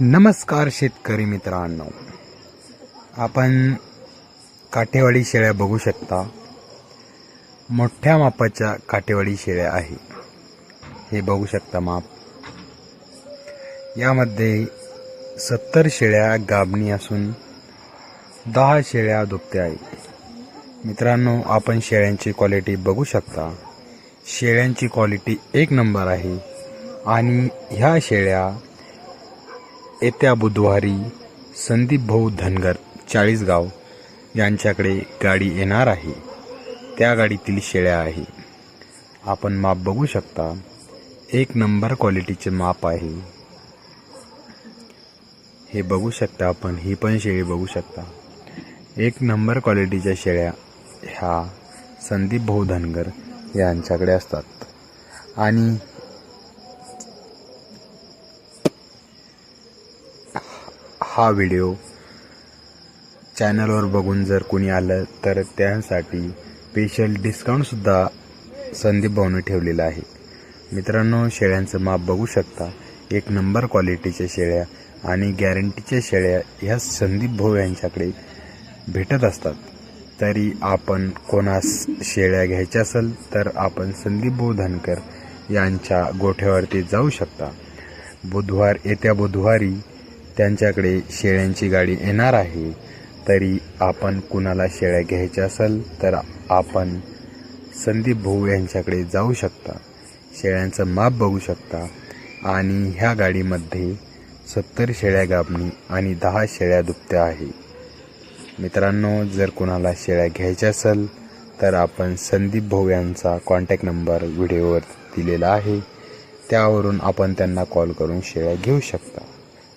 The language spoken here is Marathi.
नमस्कार शेतकरी मित्रांनो. आपण काठेवाडी शेळ्या बघू शकता. मोठ्या मापाच्या काठेवाडी शेळ्या आहे. हे बघू शकता माप. यामध्ये सत्तर शेळ्या गाबणी असून दहा शेळ्या दुभत्या आहेत. मित्रांनो आपण शेळ्यांची क्वालिटी बघू शकता. शेळ्यांची क्वालिटी एक नंबर आहे आणि ह्या शेळ्या येत्या बुधवारी संदीप भाऊ धनगर चाळीसगाव यांच्याकडे गाडी येणार आहे. त्या गाडीतील शेळ्या आहे. आपण माप बघू शकता. एक नंबर क्वालिटीचे माप आहे. हे बघू शकता आपण ही पण शेळी बघू शकता. एक नंबर क्वालिटीच्या शेळ्या ह्या संदीप भाऊ धनगर यांच्याकडे असतात. आणि हा व्हिडिओ चॅनलवर बघून जर कोणी आलं तर त्यासाठी स्पेशल डिस्काउंटसुद्धा संदीप भाऊने ठेवलेला आहे. मित्रांनो शेळ्यांचं माप बघू शकता. एक नंबर क्वालिटीच्या शेळ्या आणि गॅरंटीच्या शेळ्या ह्या संदीप भाऊ यांच्याकडे भेटत असतात. तरी आपण कोणास शेळ्या घ्यायच्या असेल तर आपण संदीप भाऊ धनकर यांच्या गोठ्यावरती जाऊ शकता. बुधवार येत्या बुधवारी त्यांच्याकडे शेळ्यांची गाडी येणार आहे तरी आपण कुणाला शेळ्या घ्यायच्या असेल तर आपण संदीप भाऊ यांच्याकडे जाऊ शकता. शेळ्यांचं माप बघू शकता. आणि ह्या गाडीमध्ये सत्तर शेळ्या गाबणी आणि दहा शेळ्या दुपत्या आहे. मित्रांनो जर कुणाला शेळ्या घ्यायच्या असेल तर आपण संदीप भाऊ यांचा कॉन्टॅक्ट नंबर व्हिडिओवर दिलेला आहे. त्यावरून आपण त्यांना कॉल करून शेळ्या घेऊ शकता.